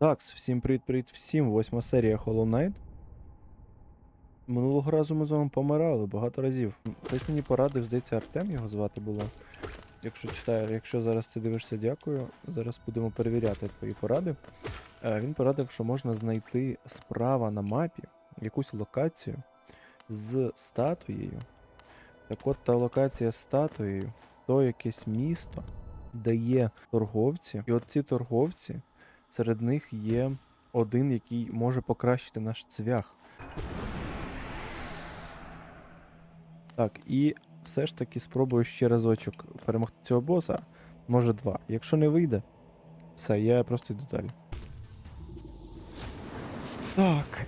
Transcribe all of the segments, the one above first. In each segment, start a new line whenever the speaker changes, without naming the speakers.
Так, всім привіт-привіт всім. Восьма серія Hollow Knight. Минулого разу ми з вами помирали багато разів. Хтось мені порадив, здається, Артем його звати було. Якщо читаю, якщо зараз ти дивишся, дякую. Зараз будемо перевіряти твої поради. Е, Він порадив, що можна знайти справа на мапі якусь локацію з статуєю. Так от та локація з статуєю, то якесь місто, де є торговці. І от ці торговці Серед них є один, який може покращити наш цвях. Так, і все ж таки спробую ще разочок перемогти цього боса. Може два. Якщо не вийде, все, я просто йду далі. Так.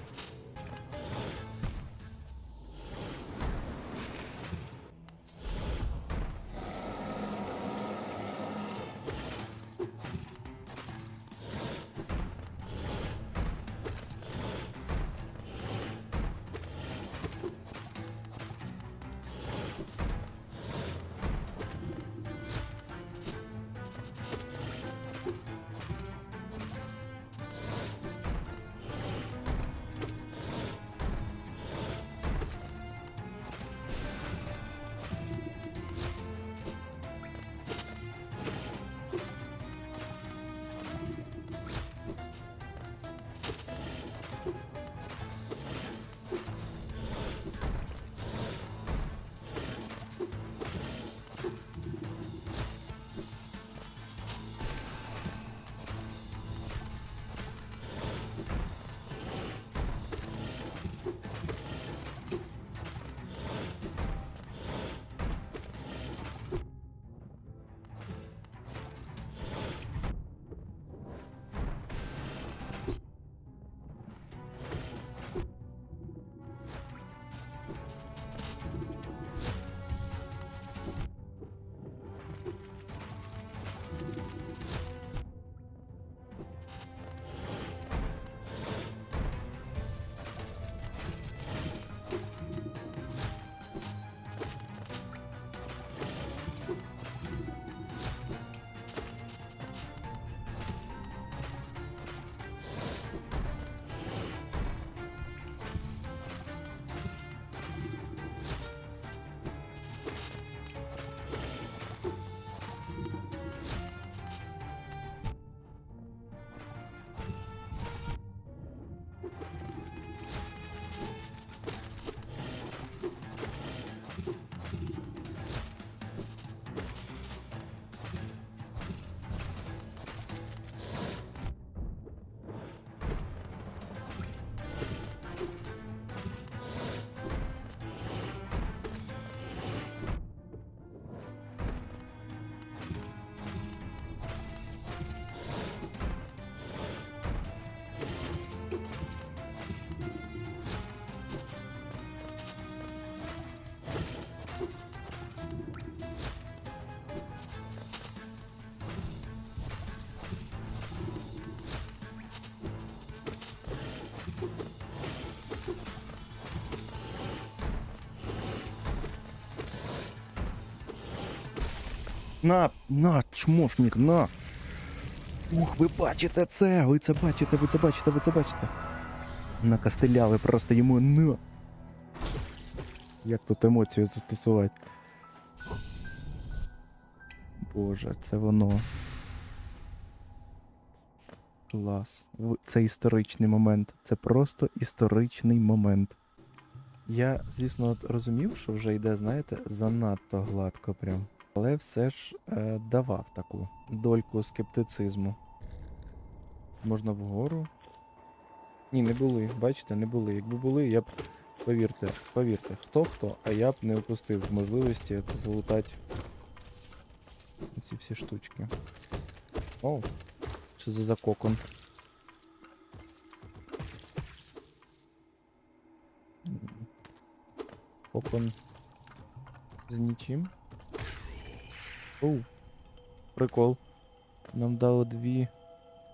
На, на, чмошник, на. Ух, ви бачите це! Ви це бачите, ви це бачите, ви це бачите. Накостеляли просто йому на. Як тут емоцію застосувати? Боже, це воно. Клас. Це історичний момент. Це просто історичний момент. Я, звісно, розумів, що вже йде, знаєте, занадто гладко прям. Але все ж е, давав таку дольку скептицизму. Можна вгору. Ні, не були. Бачите, не були. Якби були, я б. Повірте, повірте, хто хто, а я б не упустив можливості залутати ці всі штучки. О, що за кокон? Кокон з нічим. Оу. Прикол. Нам дало дві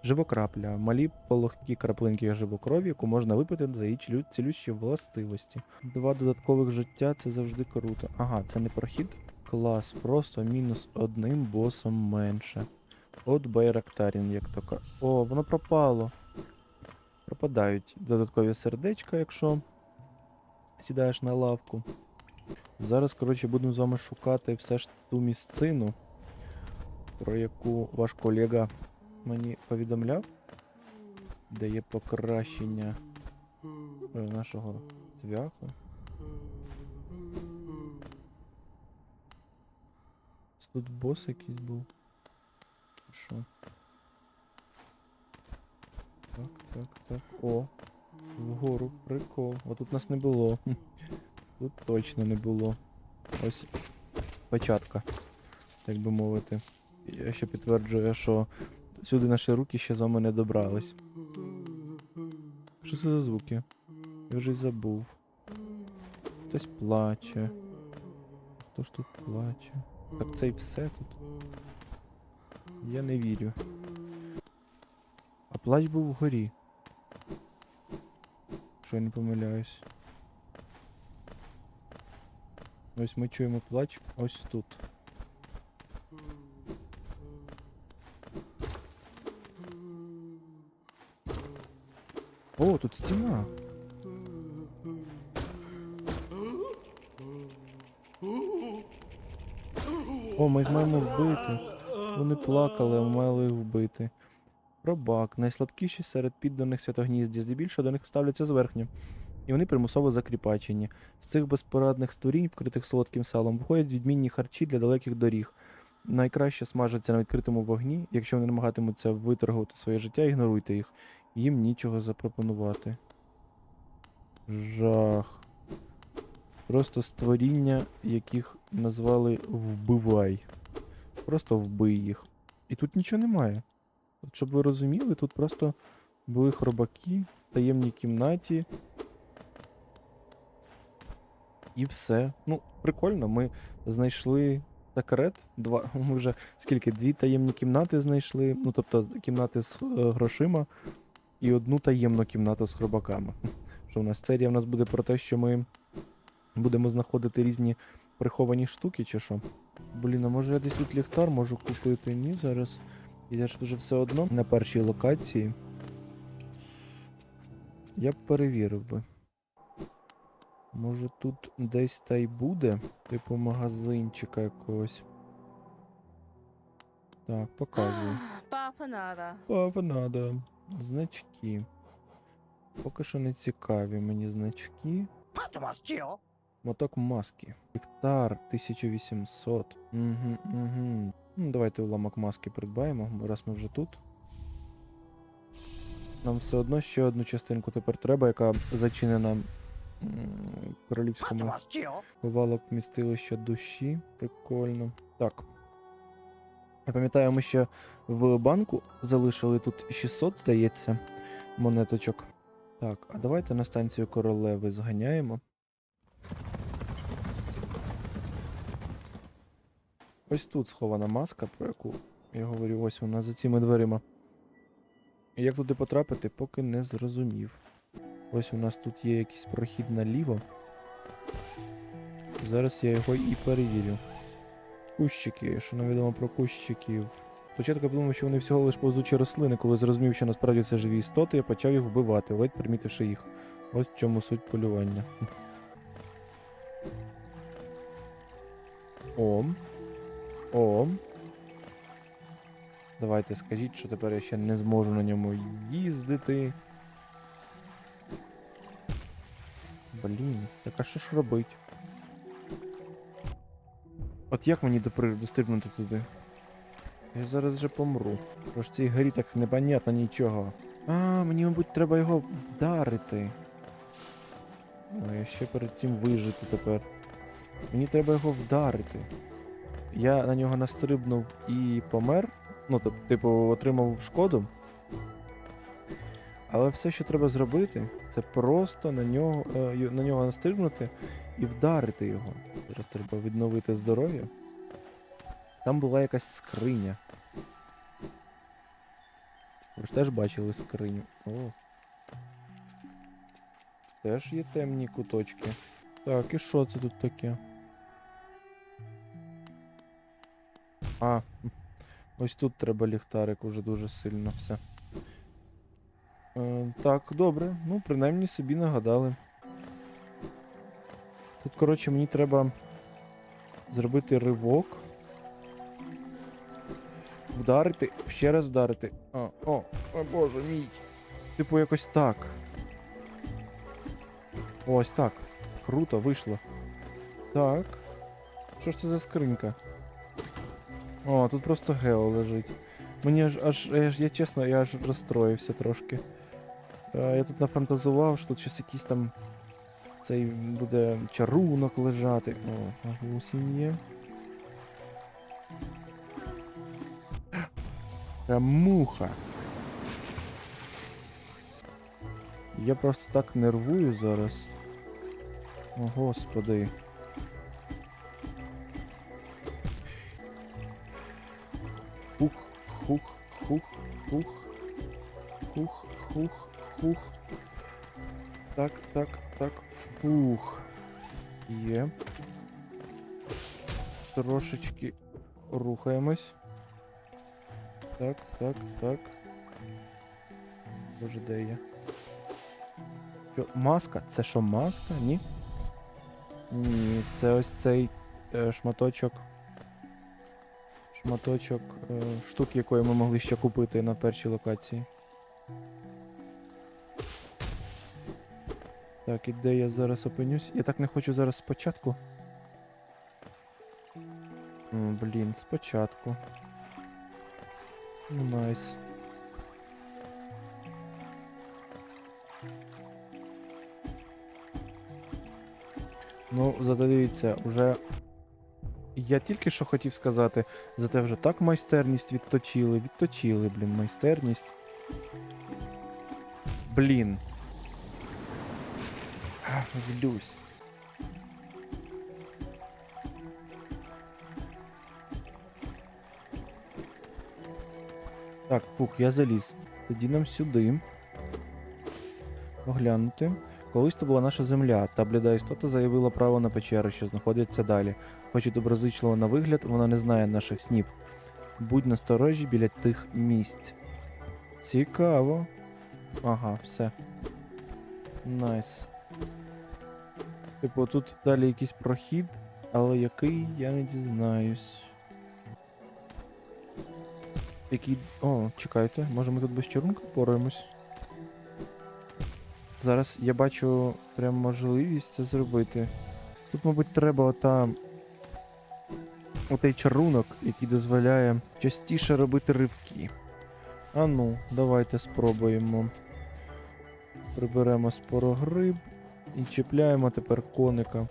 живокрапля. Малі пологкі краплинки живокрові, яку можна випити за її цілю- цілющі властивості. Два додаткових життя це завжди круто. Ага, це не прохід. Клас, просто мінус одним босом менше. От Байрактарін, як то ка. О, воно пропало. пропадають додаткові сердечка, якщо сідаєш на лавку. Зараз, коротше, будемо з вами шукати все ж ту місцину, про яку ваш колега мені повідомляв, де є покращення е, нашого цвяху. Тут бос якийсь був. Що? Так, так, так. О, вгору, прикол. А тут нас не було. Тут точно не було. Ось початка, так би мовити. Я ще підтверджую, що сюди наші руки ще з вами не добрались. Що це за звуки? Я вже й забув. Хтось плаче. Хто ж тут плаче? Так це й все тут. Я не вірю. А плач був вгорі. Що я не помиляюсь. Ось ми чуємо плач ось тут. О, тут стіна. О, ми їх маємо вбити. Вони плакали, а ми мали їх вбити. Пробак, найслабкіші серед підданих святогнізді, здебільшого до них ставляться зверхньо, і вони примусово закріпачені. З цих безпорадних створінь, вкритих солодким салом, виходять відмінні харчі для далеких доріг. Найкраще смажаться на відкритому вогні. Якщо вони намагатимуться виторгувати своє життя, ігноруйте їх. Їм нічого запропонувати. Жах. Просто створіння, яких назвали вбивай. Просто вбий їх. І тут нічого немає. От щоб ви розуміли, тут просто були хробаки в таємній кімнаті. І все. Ну, прикольно, ми знайшли секрет. Два. Ми вже скільки? Дві таємні кімнати знайшли. Ну, тобто кімнати з е, грошима і одну таємну кімнату з хробаками. Що в нас серія в нас буде про те, що ми будемо знаходити різні приховані штуки, чи що? Блін, а може я десь тут ліхтар можу купити? Ні, зараз. Я ж вже все одно на першій локації. Я б перевірив би. Може тут десь та й буде, типу магазинчика якогось. Так, показуй.
Папа надо.
Папа надо. Значки. Поки що не цікаві мені значки. Моток маски. Ліхтар 1800. Угу, угу. Ну, давайте уламок маски придбаємо, раз ми вже тут. Нам все одно ще одну частинку тепер треба, яка зачинена в королівському Ховало вмістилище душі. Прикольно. Так. Я пам'ятаю, ми ще в банку залишили тут 600, здається, монеточок. Так, а давайте на станцію королеви зганяємо. Ось тут схована маска, про яку я говорю, ось вона за цими дверима. Як туди потрапити, поки не зрозумів. Ось у нас тут є якийсь прохід наліво. Зараз я його і перевірю. Кущики, що нам відомо про кущиків. Спочатку я подумав, що вони всього лиш повзучі рослини, коли зрозумів, що насправді це живі істоти, я почав їх вбивати, ледь примітивши їх. Ось в чому суть полювання. Ом. Ом. Давайте скажіть, що тепер я ще не зможу на ньому їздити. Блін, так а що ж робить? От як мені достигнути туди? Я зараз вже помру. Бо ж цій горі так непонятно нічого. А, мені, мабуть, треба його вдарити. Ой, а ще перед цим вижити тепер. Мені треба його вдарити. Я на нього настрибнув і помер. Ну, тобто, типу, отримав шкоду. Але все, що треба зробити, це просто на нього, е, на нього настрибнути і вдарити його. Зараз треба відновити здоров'я. Там була якась скриня. Ви ж теж бачили скриню. О. Теж є темні куточки. Так, і що це тут таке? А, ось тут треба ліхтарик уже дуже сильно все. Е, так, добре. Ну, принаймні собі нагадали. Тут, коротше, мені треба зробити ривок. Вдарити, ще раз вдарити. А, о, о боже мій. Типу, якось так. Ось так. Круто, вийшло. Так. Що ж це за скринька? О, тут просто гео лежить. Мені аж аж, аж я чесно, я аж розстроївся трошки. Е, я тут нафантазував, що тут якийсь там цей буде чарунок лежати. О, гусінь є. Та муха. Я просто так нервую зараз. О, господи. Хух, хух, хух, хух. Хух, хух, хух. Так, так, так. Фух. Є. Трошечки рухаємось. Так, так, так. Боже, де я? Що, маска? Це що, маска? Ні? Ні, це ось цей е, шматочок. Шматочок е, штуки, якої ми могли ще купити на першій локації. Так, і де я зараз опинюсь? Я так не хочу зараз спочатку. М, Блін, спочатку. Ну, найс. Ну, задивіться, уже. Я тільки що хотів сказати, зате вже так майстерність відточили, відточили, блін, майстерність. Блін. Злюсь. Так, фух, я заліз. Тоді нам сюди. Оглянути. Колись то була наша земля, та бліда істота заявила право на печеру, що знаходиться далі. Хоч і доброзичлива на вигляд, вона не знає наших снів. Будь насторожі біля тих місць. Цікаво. Ага, все. Найс. Типу, тут далі якийсь прохід, але який я не дізнаюсь. Який. О, чекайте, може ми тут без чарунка пораємось? Зараз я бачу прям можливість це зробити. Тут, мабуть, треба ота. Отей чарунок, який дозволяє частіше робити ривки. А ну, давайте спробуємо. Приберемо спорогриб і чіпляємо тепер коника.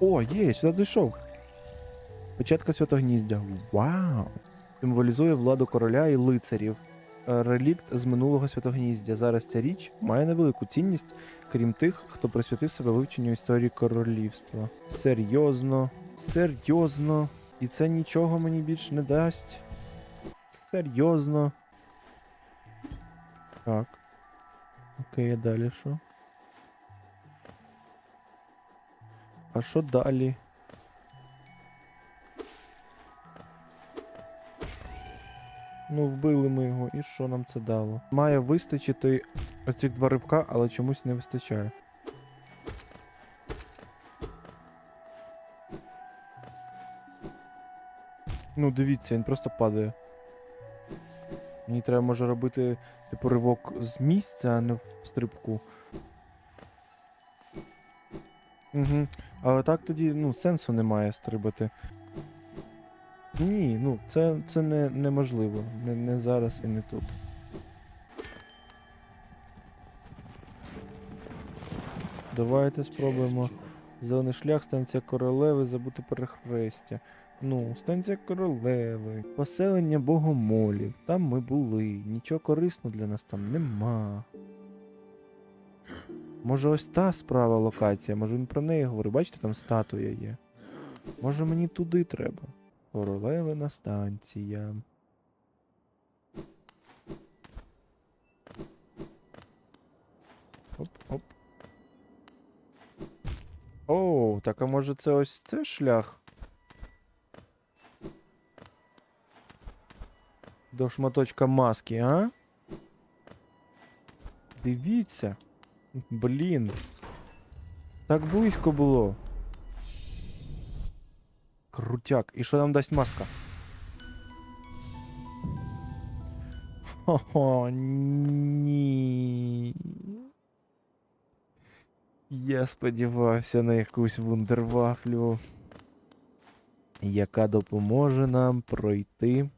О, є, сюди дійшов. Початка святогніздя. Вау! Символізує владу короля і лицарів. Е, Релікт з минулого святогніздя. Зараз ця річ має невелику цінність, крім тих, хто присвятив себе вивченню історії королівства. Серйозно, серйозно. І це нічого мені більш не дасть. Серйозно. Так. Окей, далі що? А що далі? Ну, вбили ми його, і що нам це дало? Має вистачити оцих два ривка, але чомусь не вистачає. Ну, дивіться, він просто падає. Мені треба може робити, типу, ривок з місця, а не в стрибку. Угу. Але так тоді, ну, сенсу немає стрибати. Ні, ну це, це не, неможливо. Не, не зараз і не тут. Давайте спробуємо. Зелений шлях, станція королеви, забути перехрестя. Ну, станція королеви. Поселення богомолів. Там ми були. Нічого корисного для нас там нема. Може ось та справа локація, може він про неї говорить. Бачите, там статуя є. Може мені туди треба. Королевина станція. Оп, оп. О, так а може це ось це шлях? До шматочка маски, а? Дивіться. Блін. Так близько було. Крутяк. І що нам дасть маска? О, ні. Я сподівався на якусь вундервафлю, яка допоможе нам пройти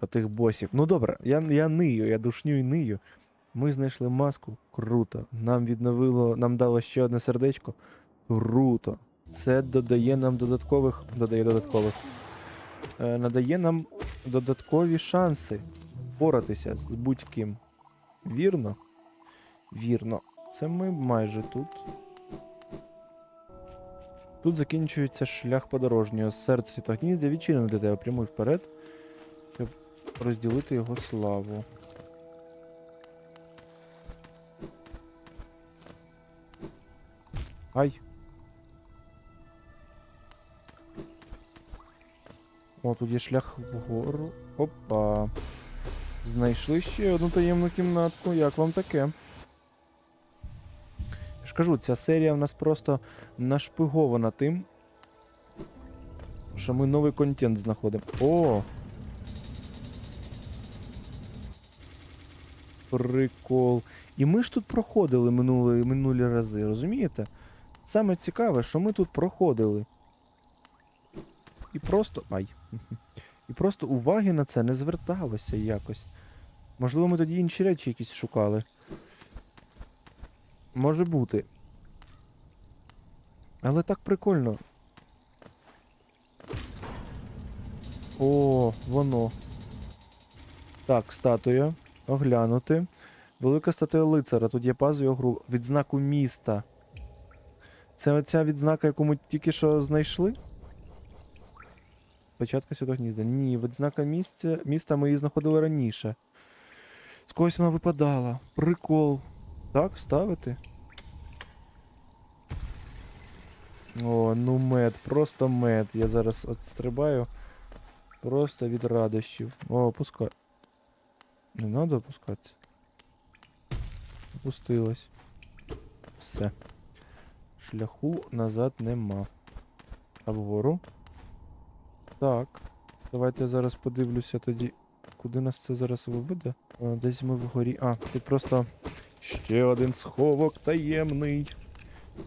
отих босів. Ну добре, я, я нию, я душню і нию. Ми знайшли маску. Круто. Нам відновило, нам дало ще одне сердечко. Круто. Це додає нам додаткових. Додає додаткових. Е, надає нам додаткові шанси впоратися з будь-ким. Вірно? Вірно. Це ми майже тут. Тут закінчується шлях подорожнього. Серце та гніздя відчинено для тебе. Прямуй вперед, розділити його славу. Ай. О, тут є шлях вгору. Опа. Знайшли ще одну таємну кімнатку. Як вам таке? Я ж кажу, ця серія в нас просто нашпигована тим, що ми новий контент знаходимо. О! Прикол. І ми ж тут проходили минулі, минулі рази, розумієте? Саме цікаве, що ми тут проходили. І просто. Ай. І просто уваги на це не зверталося якось. Можливо, ми тоді інші речі якісь шукали. Може бути. Але так прикольно. О, воно. Так, статуя. Оглянути. Велика статуя лицара. Тут є пазові огру. Відзнаку міста. Це оця відзнака, яку ми тільки що знайшли? Початка святого гнізда. Ні, відзнака місця. Міста ми її знаходили раніше. З когось вона випадала. Прикол. Так, вставити? О, ну мед, просто мед. Я зараз отстрибаю. Просто від радощів. О, опускай. Не треба опускатися. Опустилось. Все. Шляху назад нема. А вгору? Так. Давайте я зараз подивлюся тоді. Куди нас це зараз виведе? А, десь ми вгорі. А, тут просто ще один сховок таємний.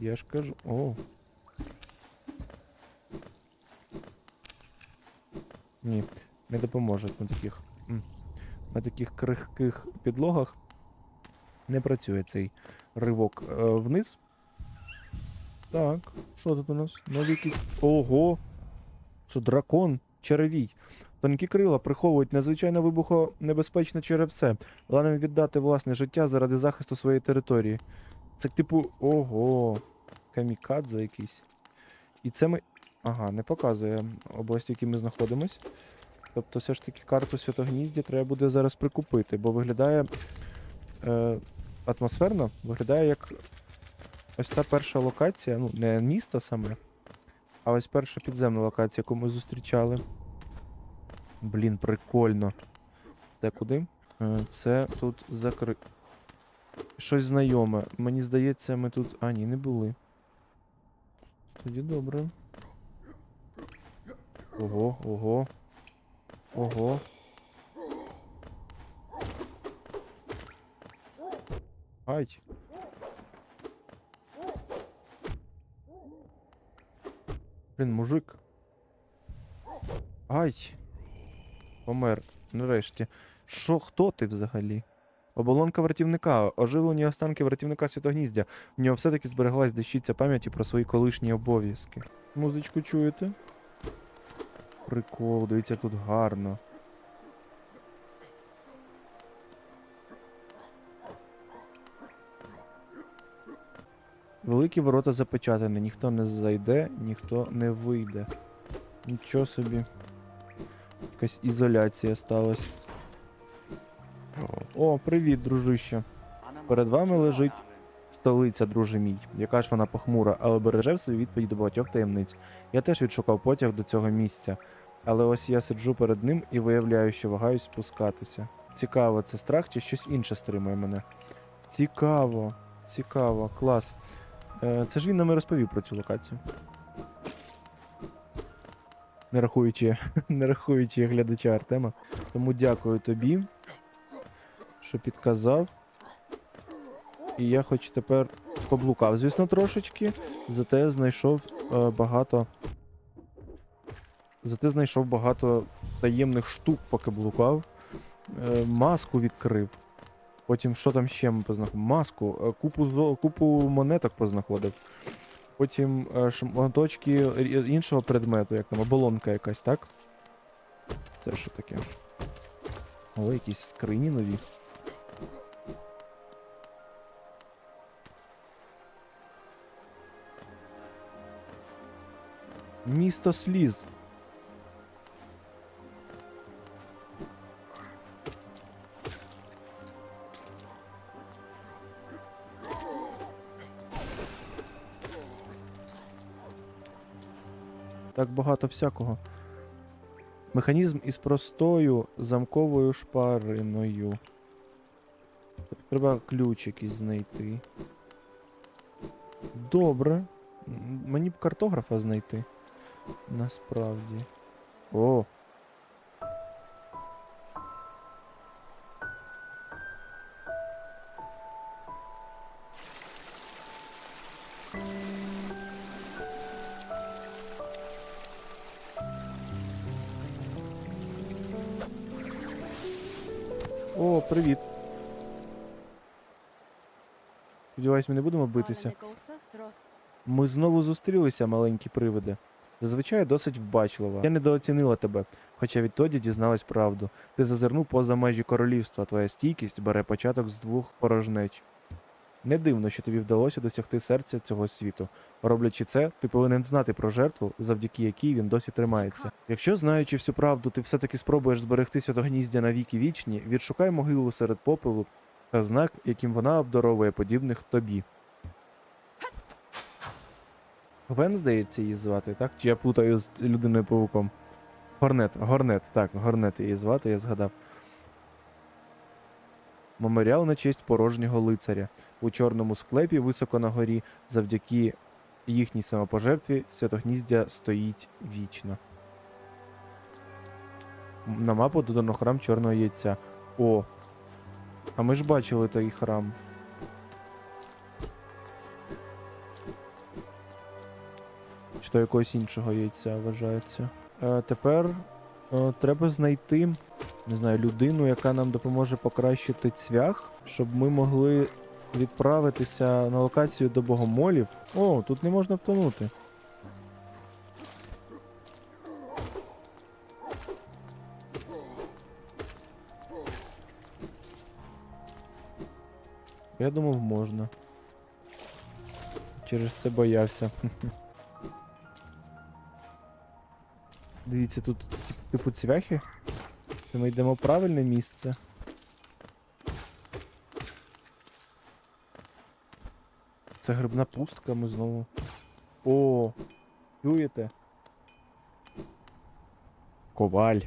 Я ж кажу. О. Ні, не допоможуть на таких. На таких крихких підлогах. Не працює цей ривок е, вниз. Так, що тут у нас? Нові якісь. Ого! Що дракон черевій. Тонкі крила приховують надзвичайно вибухонебезпечне черевце. Ладен віддати власне життя заради захисту своєї території. Це типу. Ого. Камікадзе якийсь. І це ми. Ага, не показує область, в якій ми знаходимось. Тобто, все ж таки карту Святогнізді треба буде зараз прикупити, бо виглядає е, атмосферно, виглядає як ось та перша локація, ну, не місто саме, а ось перша підземна локація, яку ми зустрічали. Блін, прикольно. Це куди? Е, Це тут закри... Щось знайоме. Мені здається, ми тут. А, ні, не були. Тоді добре. Ого, ого. Ого. Ай. Блін, мужик. Ай. Помер. Нарешті. Що, хто ти взагалі? Оболонка вартівника. Оживлені останки вартівника святогніздя. В нього все-таки збереглась дещиця пам'яті про свої колишні обов'язки. Музичку чуєте? Прикол, дивіться, як тут гарно. Великі ворота запечатані, ніхто не зайде, ніхто не вийде. Нічого собі. Якась ізоляція сталася. О, привіт, дружище.
Перед вами лежить
Столиця, друже мій. Яка ж вона похмура, але береже в собі відповідь до багатьох таємниць. Я теж відшукав потяг до цього місця. Але ось я сиджу перед ним і виявляю, що вагаюсь спускатися. Цікаво, це страх чи щось інше стримує мене. Цікаво, цікаво, клас. Е, це ж він нам і розповів про цю локацію. Не рахуючи, не рахуючи глядача Артема. Тому дякую тобі, що підказав. І я хоч тепер поблукав, звісно, трошечки, зате знайшов е, багато. Зате знайшов багато таємних штук, поки блукав. Е, маску відкрив. Потім що там ще ми познаходили? Маску, е, купу, купу монеток познаходив. Потім е, шматочки іншого предмету, як там, оболонка якась, так? Це що таке? О, якісь скрині нові. Місто сліз. Багато всякого. Механізм із простою замковою шпариною. Треба ключ якийсь знайти. Добре. Мені б картографа знайти. Насправді. О, Сподіваюсь, ми не будемо битися. Ми знову зустрілися, маленькі привиди. Зазвичай досить вбачлива. Я недооцінила тебе, хоча відтоді дізналась правду. Ти зазирнув поза межі королівства, твоя стійкість бере початок з двох порожнеч. Не дивно, що тобі вдалося досягти серця цього світу. Роблячи це, ти повинен знати про жертву, завдяки якій він досі тримається. Якщо, знаючи всю правду, ти все-таки спробуєш зберегти святогніздя на віки вічні, відшукай могилу серед попелу та знак, яким вона обдаровує подібних тобі. Гвен, здається, її звати, так? Чи я плутаю з людиною павуком? Горнет, Горнет, так, Горнет її звати, я згадав. Меморіал на честь порожнього лицаря. У чорному склепі високо на горі, завдяки їхній самопожертві, святогніздя стоїть вічно. На мапу додано храм чорного яйця. О! А ми ж бачили той храм. Чи то якогось іншого яйця вважається. Е, тепер е, треба знайти, не знаю, людину, яка нам допоможе покращити цвях, щоб ми могли відправитися на локацію до богомолів. О, тут не можна втонути. Я думав, можна. Через це боявся. Дивіться, тут типу цвяхи. Це ми йдемо в правильне місце. Це грибна пустка, ми знову. О! Чуєте? Коваль.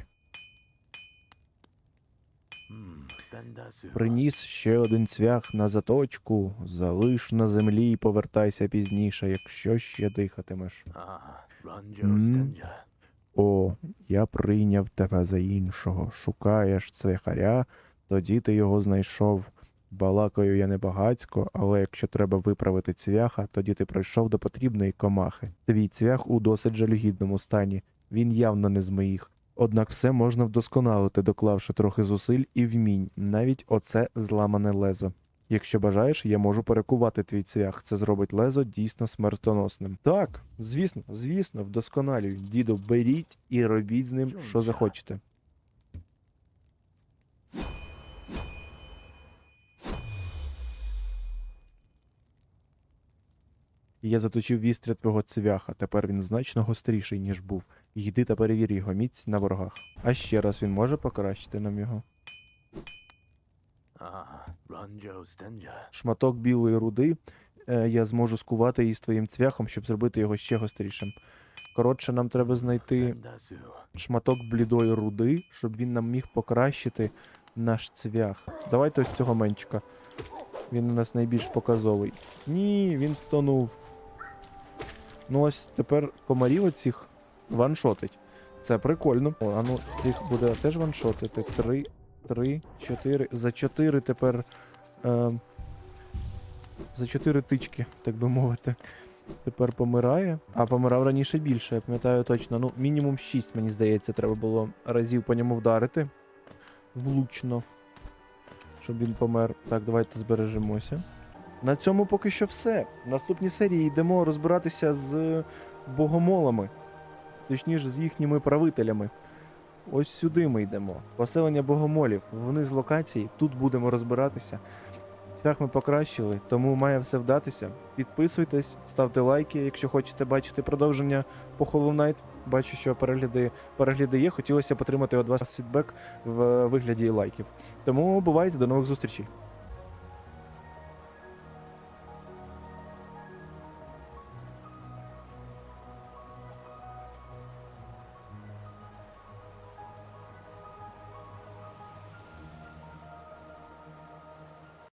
Приніс ще один цвях на заточку. Залиш на землі і повертайся пізніше, якщо ще дихатимеш. М. О, я прийняв тебе за іншого. Шукаєш цвяхаря, тоді ти його знайшов. Балакаю я не багацько, але якщо треба виправити цвяха, тоді ти прийшов до потрібної комахи. Твій цвях у досить жалюгідному стані. Він явно не з моїх. Однак все можна вдосконалити, доклавши трохи зусиль і вмінь, навіть оце зламане лезо. Якщо бажаєш, я можу перекувати твій цвях. Це зробить лезо дійсно смертоносним. Так, звісно, звісно, вдосконалюй. Діду, беріть і робіть з ним, що захочете. Я заточив вістря твого цвяха, тепер він значно гостріший, ніж був. Йди та перевір його міць на ворогах. А ще раз він може покращити нам його. Шматок білої руди е, я зможу скувати її з твоїм цвяхом, щоб зробити його ще гострішим. Коротше, нам треба знайти шматок блідої руди, щоб він нам міг покращити наш цвях. Давайте ось цього менчика. Він у нас найбільш показовий. Ні, він втонув. Ну ось тепер комарів оцих ваншотить. Це прикольно. О, а ну цих буде теж ваншотити. Три, три, чотири. За чотири тепер. Е, за чотири тички, так би мовити. Тепер помирає. А помирав раніше більше, я пам'ятаю точно. Ну, мінімум 6, мені здається, треба було разів по ньому вдарити. Влучно. Щоб він помер. Так, давайте збережемося. На цьому поки що все. В наступній серії йдемо розбиратися з богомолами. Точніше, з їхніми правителями. Ось сюди ми йдемо. Поселення богомолів. Вниз локації. Тут будемо розбиратися. Цвях ми покращили, тому має все вдатися. Підписуйтесь, ставте лайки, якщо хочете бачити продовження по Hollow Knight. Бачу, що перегляди, перегляди є. Хотілося б отримати від вас фідбек в вигляді лайків. Тому бувайте, до нових зустрічей.